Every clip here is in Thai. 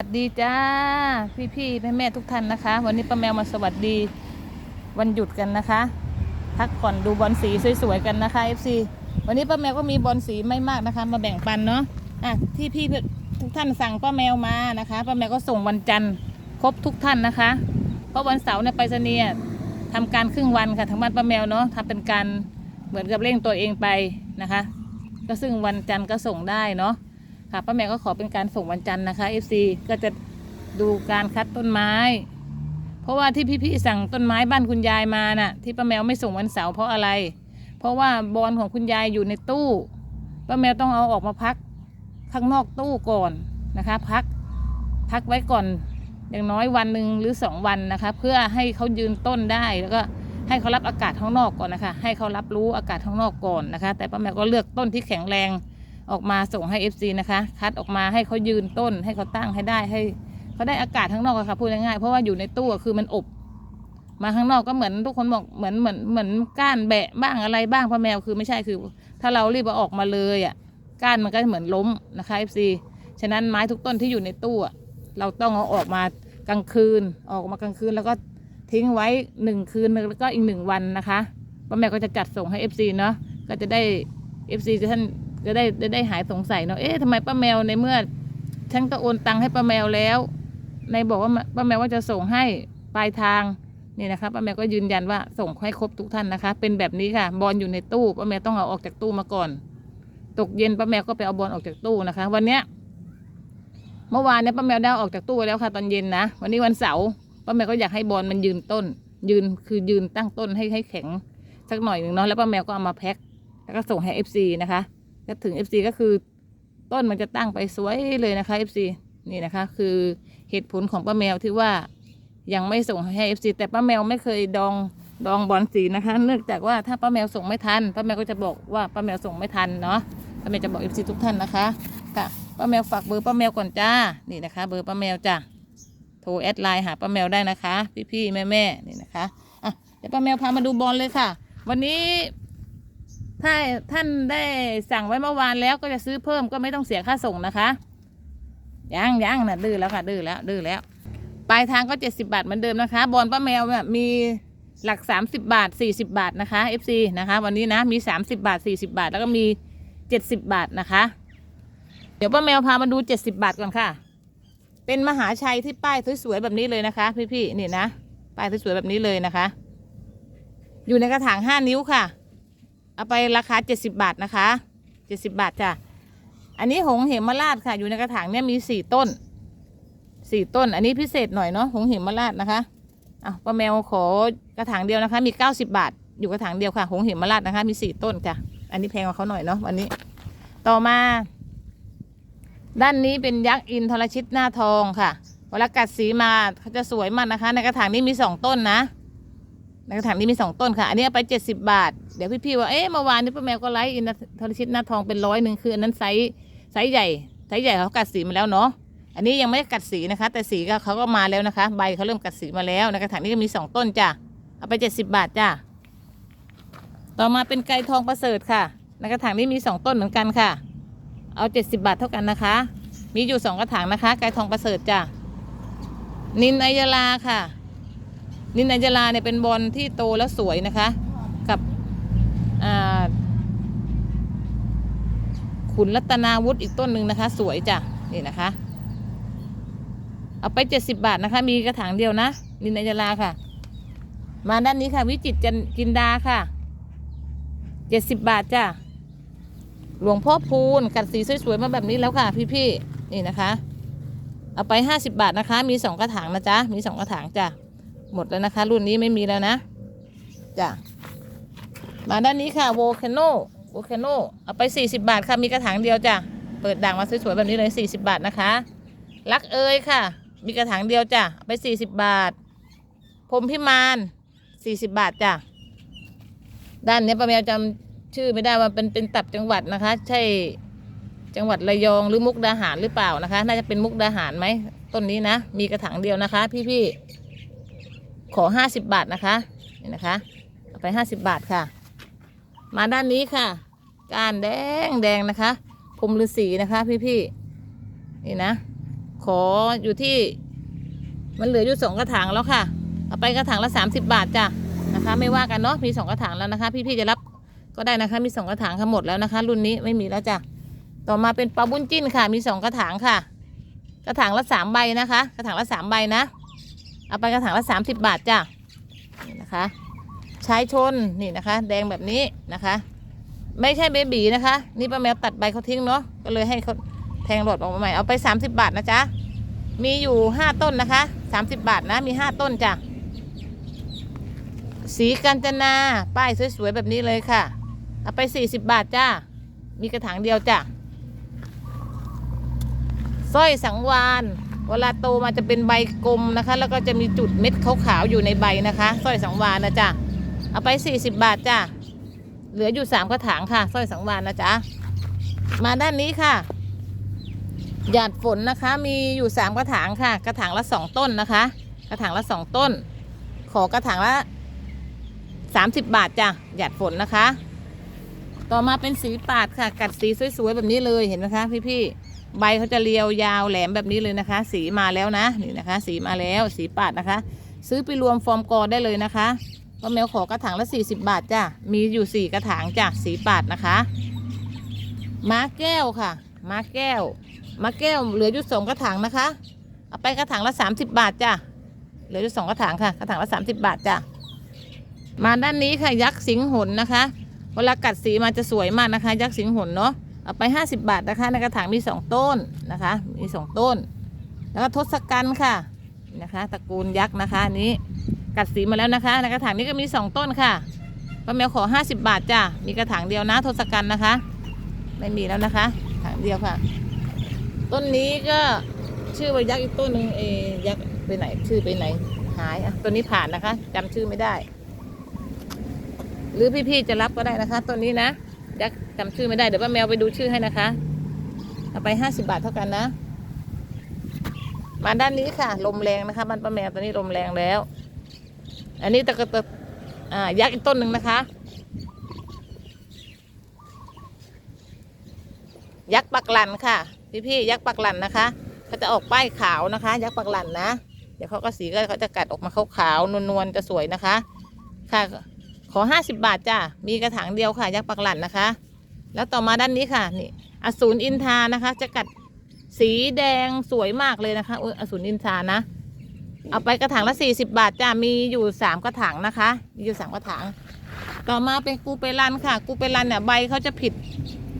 สวัสดีจ้าพี่พี่แม่แม่ๆทุกท่านนะคะ วันนี้ป้าแมวมาสวัสดีวันหยุดกันนะคะ พักผ่อนดูบอลสีสวยๆกันนะคะ FC วันนี้ป้าแมวก็มีบอลสีไม่มากนะคะ มาแบ่งปันเนาะอะที่พี่ทุกท่านสั่งป้าแมวมานะคะป้าแมวก็ส่งวันจันทร์ครบทุกท่านนะคะ เพราะวันเสาร์เนี่ยไปรษณีย์ทำการครึ่งวันค่ะทางบ้านป้าแมวเนาะทำเป็นการเหมือนกับเร่งตัวเองไปนะคะ ก็ซึ่งวันจันทร์ก็ส่งได้เนาะ ค่ะป้าแมวก็ขอเป็นการส่งวันจันทร์นะคะ FC ก็จะดูการคัดต้นไม้ เพราะว่าที่พี่ๆสั่งต้นไม้บ้านคุณยายมาน่ะ ที่ป้าแมวไม่ส่งวันเสาร์เพราะอะไร เพราะว่าบอลของคุณยายอยู่ในตู้ป้าแมวต้องเอาออกมาพักข้างนอกตู้ก่อนนะคะ พักพักไว้ก่อนอย่างน้อยวันหนึ่งหรือสองวันนะคะ เพื่อให้เขายืนต้นได้แล้วก็ให้เขารับอากาศข้างนอกก่อนนะคะ ให้เขารับรู้อากาศข้างนอกก่อนนะคะ แต่ป้าแมวก็เลือกต้นที่แข็งแรง ออกมาส่งให้ FC นะคะ คัดออกมาให้เขายืนต้นให้เขาตั้งให้ได้ให้เขาได้อากาศข้างนอกอะค่ะพูดง่ายๆเพราะว่าอยู่ในตู้คือมันอบ มาข้างนอกก็เหมือนทุกคนบอกเหมือนเหมือนเหมือนก้านแบะบ้างอะไรบ้างพ่อแมวคือไม่ใช่คือ ถ้าเรารีบเอาออกมาเลยอะก้านมันก็เหมือนล้มนะคะ FC ฉะนั้นไม้ทุกต้นที่อยู่ในตู้เราต้องเอาออกมากลางคืนออกมากลางคืนแล้วก็ทิ้งไว้หนึ่งคืนแล้วก็อีกหนึ่งวันนะคะป้าแมวก็จะจัดส่งให้ FC เนาะก็จะได้ FC จะท่าน จะได้ได้ได้หายสงสัยเนาะเอ๊ะทำไมป้าแมวในเมื่อฉันก็โอนตังค์ให้ป้าแมวแล้วในบอกว่าป้าแมวว่าจะส่งให้ปลายทางนี่นะคะป้าแมวก็ยืนยันว่าส่งให้ครบทุกท่านนะคะ เป็นแบบนี้ค่ะ บอลอยู่ในตู้ป้าแมวต้องเอาออกจากตู้มาก่อน ตกเย็นป้าแมวก็ไปเอาบอลออกจากตู้นะคะ วันเนี้ยเมื่อวานเนี่ยป้าแมวได้ออกจากตู้ไว้แล้วค่ะ ตอนเย็นนะวันนี้วันเสาร์ป้าแมวก็อยากให้บอลมันยืนต้น ยืนคือยืนตั้งต้นให้ให้แข็งสักหน่อยหนึ่งเนาะแล้วป้าแมวก็เอามาแพ็คแล้วก็ส่งให้ FC นะคะ ก็ถึง FC ก็คือต้นมันจะตั้งไปสวยเลยนะคะ FC นี่นะคะ คือเหตุผลของป้าแมวที่ว่ายังไม่ส่งให้ FC แต่ป้าแมวไม่เคยดองดองบอลสีนะคะ เนื่องจากว่าถ้าป้าแมวส่งไม่ทันป้าแมวก็จะบอกว่าป้าแมวส่งไม่ทันเนาะป้าแมวจะบอก FC ทุกท่านนะคะค่ะป้าแมวฝากเบอร์ป้าแมวก่อนจ้านี่นะคะ เบอร์ป้าแมวจ้ะโทรแอดไลน์หาป้าแมวได้นะคะ พี่ๆแม่ๆนี่นะคะอะเดี๋ยวป้าแมวพามาดูบอลเลยค่ะ วันนี้ ถ้าท่านได้สั่งไว้เมื่อวานแล้วก็จะซื้อเพิ่มก็ไม่ต้องเสียค่าส่งนะคะยังยังนะดื้อแล้วค่ะ ดื้อแล้ว ดื้อแล้ว ปลายทางก็เจ็ดสิบาทเหมือนเดิมนะคะบอลป้าแมวเนี่ยมีหลักสามสิบาทสี่สิบาทนะคะ FC นะคะ วันนี้นะมีสามสิบาทสี่สิบาท แล้วก็มีเจ็ดสิบาทนะคะ เดี๋ยวป้าแมวพามาดูเจ็ดสิบาทก่อนค่ะ เป็นมหาชัยที่ป้ายสวยๆแบบนี้เลยนะคะ พี่ๆนี่นะป้ายสวยๆแบบนี้เลยนะคะ อยู่ในกระถางห้านิ้วค่ะ เอาไปราคาเจ็ดสิบาทนะคะเจ็ดสิบาทจ้ะ อันนี้หงเหมราชค่ะ อยู่ในกระถางเนี่ยมีสี่ต้นสี่ต้น อันนี้พิเศษหน่อยเนาะหงเหมราชนะคะอะป้าแมวขอกระถางเดียวนะคะ มีเก้าสิบาท อยู่กระถางเดียวค่ะ หงเหมราชนะคะ มีสี่ต้นจ้ะ อันนี้แพงกว่าเขาหน่อยเนาะวันนี้ ต่อมา ด้านนี้เป็นยักษ์อินทรชิตหน้าทองค่ะเวลากัดสีมาเขาจะสวยมากนะคะ ในกระถางนี้มีสองต้นนะ ในกระถางนี้มีสองต้นค่ะ อันนี้ไปเจ็ดสิบาท เดี๋ยวพี่ๆว่าเอ๊ะเมื่อวานนี้ป้าแมวก็ไลฟ์อินทรชิตหน้าทองเป็นร้อยหนึ่งคืออันนั้นไซส์ไซส์ใหญ่ไซส์ใหญ่เขากัดสีมาแล้วเนาะอันนี้ยังไม่ได้กัดสีนะคะ แต่สีก็เขาก็มาแล้วนะคะ ใบเขาเริ่มกัดสีมาแล้วในกระถางนี้ก็มีสองต้นจ้ะเอาไปเจ็ดสิบาทจ้ะต่อมาเป็นไก่ทองประเสริฐค่ะในกระถางนี้มีสองต้นเหมือนกันค่ะ เอาเจ็ดสิบาทเท่ากันนะคะ มีอยู่สองกระถางนะคะ ไก่ทองประเสริฐจ้ะนินไอยาลาค่ะ นินไอยาลาเนี่ยเป็นบอลที่โตแล้วสวยนะคะ กับขุนรัตนาวุฒิอีกต้นหนึ่งนะคะ สวยจ้ะนี่นะคะ เอาไปเจ็ดสิบาทนะคะ มีกระถางเดียวนะนินไอยาลาค่ะ มาด้านนี้ค่ะ วิจิตจันจินดาค่ะเจ็ดสิบบาทจ้ะหลวงพ่อพูนกัดสีสวยๆมาแบบนี้แล้วค่ะ พี่ๆนี่นะคะ เอาไปห้าสิบาทนะคะ มีสองกระถางนะจ๊ะมีสองกระถางจ้ะ หมดแล้วนะคะ รุ่นนี้ไม่มีแล้วนะจ้ะมาด้านนี้ค่ะโวคาโนโวคาโนเอาไปสี่สิบาทค่ะ มีกระถางเดียวจ้ะ เปิดด่างมาสวยๆแบบนี้เลยสี่สิบาทนะคะรักเอยค่ะ มีกระถางเดียวจ้ะไปสี่สิบาท พรมพิมานสี่สิบาทจ้ะ ด้านนี้ป้าแมวจำชื่อไม่ได้ว่าเป็นเป็นตับจังหวัดนะคะ ใช่จังหวัดระยองหรือมุกดาหารหรือเปล่านะคะ น่าจะเป็นมุกดาหารไหมต้นนี้นะ มีกระถางเดียวนะคะ พี่ๆ ขอห้าสิบบาทนะคะนี่นะคะเอาไปห้าสิบบาทค่ะ มาด้านนี้ค่ะก้านแดงแดงนะคะพรมฤาษีนะคะพี่ๆนี่นะขขออยู่ที่ มันเหลืออยู่สองกระถางแล้วค่ะ เอาไปกระถางละสามสิบบาทจ้ะนะคะ ไม่ว่ากันเนาะมีสองกระถางแล้วนะคะ พี่ๆจะรับก็ได้นะคะ มีสองกระถางค่ะหมดแล้วนะคะ รุ่นนี้ไม่มีแล้วจ้ะต่อมาเป็นปลาบุญจิ้นค่ะ มีสองกระถางค่ะ กระถางละสามใบนะคะ กระถางละสามใบนะ เอาไปกระถางละสามสิบบาทจ้ะนี่นะคะใช้ชนนี่นะคะ แดงแบบนี้นะคะ ไม่ใช่เบบีนะคะ นี่ป้าแมวตัดใบเขาทิ้งเนาะก็เลยให้เขาแทงหลอดออกมาใหม่เอาไป30บาทนะจ๊ะมีอยู่5ต้นนะคะ30บาทนะมี5ต้นจ้ะสีกัญจนาป้ายสวยๆแบบนี้เลยค่ะ เอาไป40บาทจ้ามีกระถางเดียวจ้ะสร้อยสังวาน เวลาโตมาจะเป็นใบกลมนะคะ แล้วก็จะมีจุดเม็ดขาวๆอยู่ในใบนะคะสร้อยสังวานนะจ๊ะเอาไป40บาทจ้ะเหลืออยู่3กระถางค่ะสร้อยสังวานนะจ๊ะมาด้านนี้ค่ะ หยาดฝนนะคะ มีอยู่สามกระถางค่ะ กระถางละสองต้นนะคะ กระถางละสองต้น ขอกระถางละสามสิบบาทจ้ะหยาดฝนนะคะ ต่อมาเป็นสีปาดค่ะ กัดสีสวยๆแบบนี้เลยเห็นไหมคะพี่ๆ ใบเขาจะเรียวยาวแหลมแบบนี้เลยนะคะ สีมาแล้วนะนี่นะคะ สีมาแล้วสีปาดนะคะ ซื้อไปรวมฟอร์มกอได้เลยนะคะก็แมวขอกระถางละ 40 บาทจ้ะมีอยู่ 4 กระถางจ้ะสีปาดนะคะม้าแก้วค่ะม้าแก้วม้าแก้วเหลืออยู่สองกระถางนะคะเอาไปกระถางละ 30 บาทจ้ะเหลืออยู่สองกระถางค่ะกระถางละ 30 บาทจ้ะมาด้านนี้ค่ะยักษ์สิงหนนะคะ เวลากัดสีมาจะสวยมากนะคะ ยักษ์สิงหนเนาะ เอาไป 50 บาทนะคะในกระถางมีสองต้นนะคะ มีสองต้น แล้วก็ทศกัณฐ์ค่ะนะคะตระกูลยักษ์นะคะนี้กัดสีมาแล้วนะคะในกระถางนี้ก็มีสองต้นค่ะป้าแมวขอ 50 บาทจ้ะมีกระถางเดียวนะทศกัณฐ์นะคะ ไม่มีแล้วนะคะถางเดียวค่ะ ต้นนี้ก็ชื่อว่ายักษ์อีกต้นหนึ่งเอยักษ์ไปไหนชื่อไปไหนหายอะต้นนี้ผ่านนะคะจำชื่อไม่ได้ หรือพี่ๆจะรับก็ได้นะคะต้นนี้นะ ยักจำชื่อไม่ได้เดี๋ยวป้าแมวไปดูชื่อให้นะคะ เอาไปห้าสิบาทเท่ากันนะ มาด้านนี้ค่ะ ลมแรงนะคะบ้านป้าแมวตอนนี้ลมแรงแล้ว อันนี้ตะกะตะอ่ายักษ์อีกต้นหนึ่งนะคะ ยักษ์ปักหลันค่ะ พี่พี่ๆยักษ์ปักหลันนะคะเขาจะออกป้ายขาวนะคะ ยักษ์ปักหลันนะ เดี๋ยวเขาก็สีก็เขาจะกัดออกมาขาวๆนวลๆจะสวยนะคะ ค่ะ ขอห้าสิบบาทจ้ะ มีกระถางเดียวค่ะ ยักษ์ปักหลันนะคะ แล้วต่อมาด้านนี้ค่ะ นี่อสูรอินทานะคะ จะกัดสีแดงสวยมากเลยนะคะอุ้ยอสูรอินทานะ เอาไปกระถางละสี่สิบบาทจ้ะ มีอยู่สามกระถางนะคะมีอยู่สามกระถาง ต่อมาเป็นกูเปรันค่ะ กูเปรันเนี่ยใบเขาจะผิด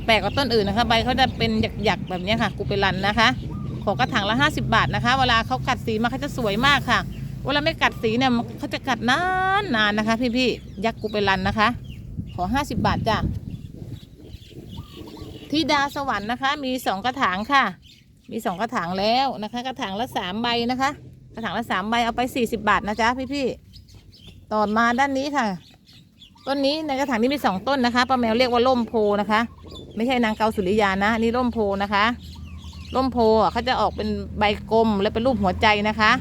แปลกกว่าต้นอื่นนะคะ ใบเขาจะเป็นหยักๆแบบนี้ค่ะ กูเปรันนะคะ ขอกระถางละ 50 บาทนะคะ เวลาเขากัดสีมาเขาจะสวยมากค่ะ เวลาไม่กัดสีเนี่ยเขาจะกัดนานนานนะคะ พี่ๆยักษ์กูเปรันนะคะ ขอ50บบาทจ้ะที่ดาสวรรค์นะคะ มีสองกระถางค่ะ มีสองกระถางแล้วนะคะ กระถางละสามใบนะคะ กระถางละสามใบเอาไป40บาทนะจ๊ะพี่ๆต่อมาด้านนี้ค่ะ ต้นนี้ในกระถางนี้มีสองต้นนะคะป้าแมวเรียกว่าล่มโพนะคะ ไม่ใช่นางเกาสุริยานะนี่ร่มโพนะคะร่มโพอะเขาจะออกเป็นใบกลมและเป็นรูปหัวใจนะคะ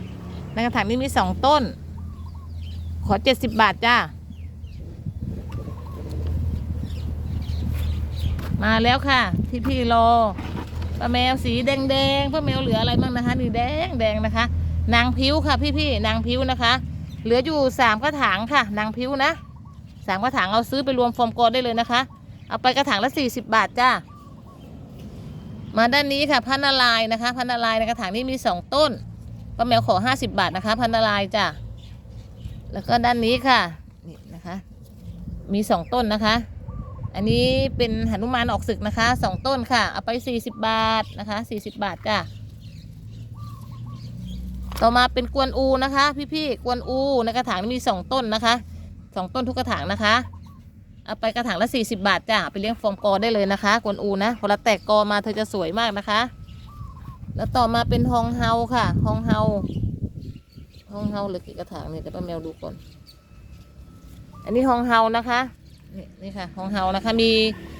ในกระถางนี้มีสองต้น ขอเจ็ดสิบบาทจ้า มาแล้วค่ะพี่พี่ๆรอป้าแมวสีแดงแดงๆป้าแมวเหลืออะไรบ้างนะคะนี่แดงแดงนะคะ นางพิ้วค่ะพี่พี่ๆนางพิ้วนะคะ เหลืออยู่สามกระถางค่ะ นางพิ้วนะสามกระถางเอาซื้อไปรวมฟอร์มกอได้เลยนะคะ เอาไปกระถางละสี่สิบบาทจ้ามาด้านนี้ค่ะพันนาลายนะคะพันนาลายในกระถางนี้มีสองต้น ป้าแมวขอห้าสิบบาทนะคะ พันนาลายจ้ะแล้วก็ด้านนี้ค่ะนี่นะคะ มีสองต้นนะคะ อันนี้เป็นหนุมานออกศึกนะคะสองต้นค่ะ เอาไปสี่สิบบาทนะคะสี่สิบบาทจ้ะต่อมาเป็นกวนอูนะคะ พี่ๆกวนอูในกระถางมีสองต้นนะคะสองต้นทุกกระถางนะคะเอาไปกระถางละ40บาทจ้ะเอาไปเลี้ยงฟอร์มกอได้เลยนะคะ กวนอูนะพอเราแตกกอมาเธอจะสวยมากนะคะ แล้วต่อมาเป็นฮองเฮาค่ะฮองเฮาฮองเฮาเหลือกี่กระถางเนี่ยเดี๋ยวป้าแมวดูก่อน อันนี้ฮองเฮานะคะนี่นี่ค่ะฮองเฮานะคะ มี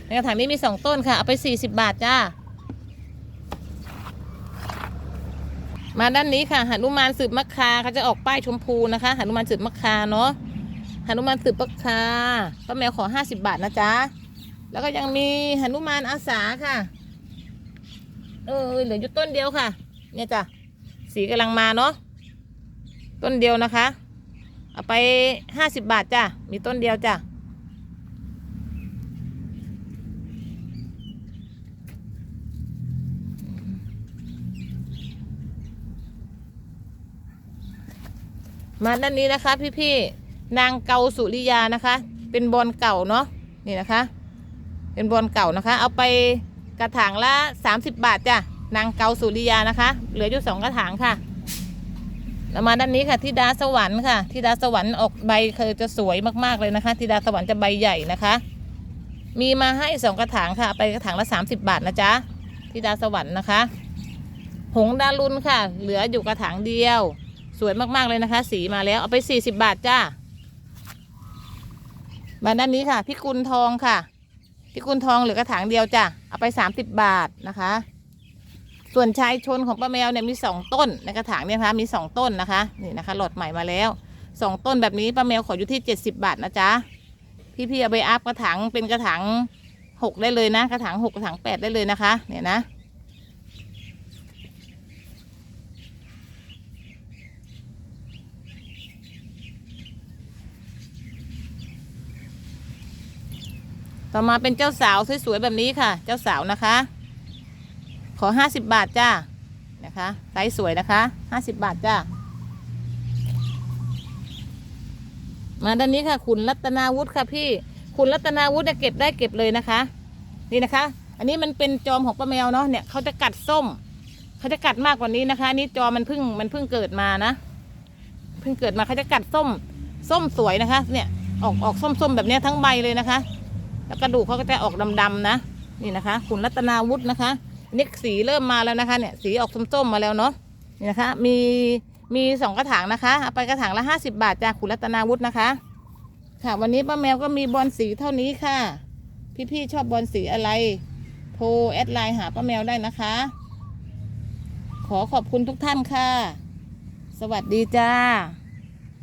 ในกระถางนี้มีสองต้นค่ะ เอาไป40บบาทจ้า มาด้านนี้ค่ะหนุมานสืบมะคาเขาจะออกป้ายชมพูนะคะหนุมานสืบมะคาเนาะหนุมานสืบปกคาป้าแมวขอห้าสิบบาทนะจ๊ะแล้วก็ยังมีหนุมานอาสาค่ะ เออเหลืออยู่ต้นเดียวค่ะ เนี่ยจ้ะสีกำลังมาเนาะต้นเดียวนะคะ เอาไปห้าสิบบาทจ้ะมีต้นเดียวจ้ะมาด้านนี้นะคะ พี่ๆนางเกาสุริยานะคะ เป็นบอลเก่าเนาะนี่นะคะ เป็นบอลเก่านะคะ เอาไป กระถางละ 30 บาทจ้ะนางเกาสุริยานะคะ เหลืออยู่สองกระถางค่ะแล้วมาด้านนี้ค่ะทิดาสวรรค์ค่ะทิดาสวรรค์ออกใบเคยจะสวยมากๆเลยนะคะทิดาสวรรค์จะใบใหญ่นะคะ มีมาให้สองกระถางค่ะ ไปกระถางละ 30 บาทนะจ๊ะทิดาสวรรค์นะคะ หงดารุนค่ะ เหลืออยู่กระถางเดียว สวยมากๆเลยนะคะ สีมาแล้วเอาไป 40 บาทจ้ามาด้านนี้ค่ะพี่กุลทองค่ะ พี่กุลทองเหลือกระถางเดียวจ้ะ เอาไปสามสิบบาทนะคะ ส่วนชายชนของป้าแมวเนี่ยมีสองต้นในกระถางเนี่ยนะคะมีสองต้นนะคะ นี่นะคะ หลอดใหม่มาแล้วสองต้นแบบนี้ป้าแมวขออยู่ที่เจ็ดสิบาทนะจ๊ะ พี่ๆเอาไปอัพกระถางเป็นกระถางหกได้เลยนะ กระถางหกกระถางแปดได้เลยนะคะ เนี่ยนะ ต่อมาเป็นเจ้าสาวสวยๆแบบนี้ค่ะ เจ้าสาวนะคะ ขอห้าสิบบาทจ้านะคะไซส์สวยนะคะห้าสิบบาทจ้ามาด้านนี้ค่ะ คุณรัตนาวุฒิค่ะพี่ คุณรัตนาวุฒิเนี่ยเก็บได้เก็บเลยนะคะ นี่นะคะ อันนี้มันเป็นจอมของป้าแมวเนาะเนี่ยเขาจะกัดส้มเขาจะกัดมากกว่านี้นะคะ นี่จอมันเพิ่งมันเพิ่งเกิดมานะเพิ่งเกิดมาเขาจะกัดส้ม ส้มสวยนะคะ เนี่ยออกออกส้มๆแบบนี้ทั้งใบเลยนะคะ แล้วกระดูกเขาก็จะออกดำๆนะ นี่นะคะ คุณรัตนาวุฒินะคะนี่สีเริ่มมาแล้วนะคะเนี่ยสีออกส้มๆมาแล้วเนาะนี่นะคะ มีมีสองกระถางนะคะเอาไปกระถางละห้าสิบาทจากคุณรัตนาวุฒินะคะ ค่ะ วันนี้ป้าแมวก็มีบอลสีเท่านี้ค่ะ พี่ๆชอบบอลสีอะไร โทรแอดไลน์หาป้าแมวได้นะคะ ขอขอบคุณทุกท่านค่ะ สวัสดีจ้า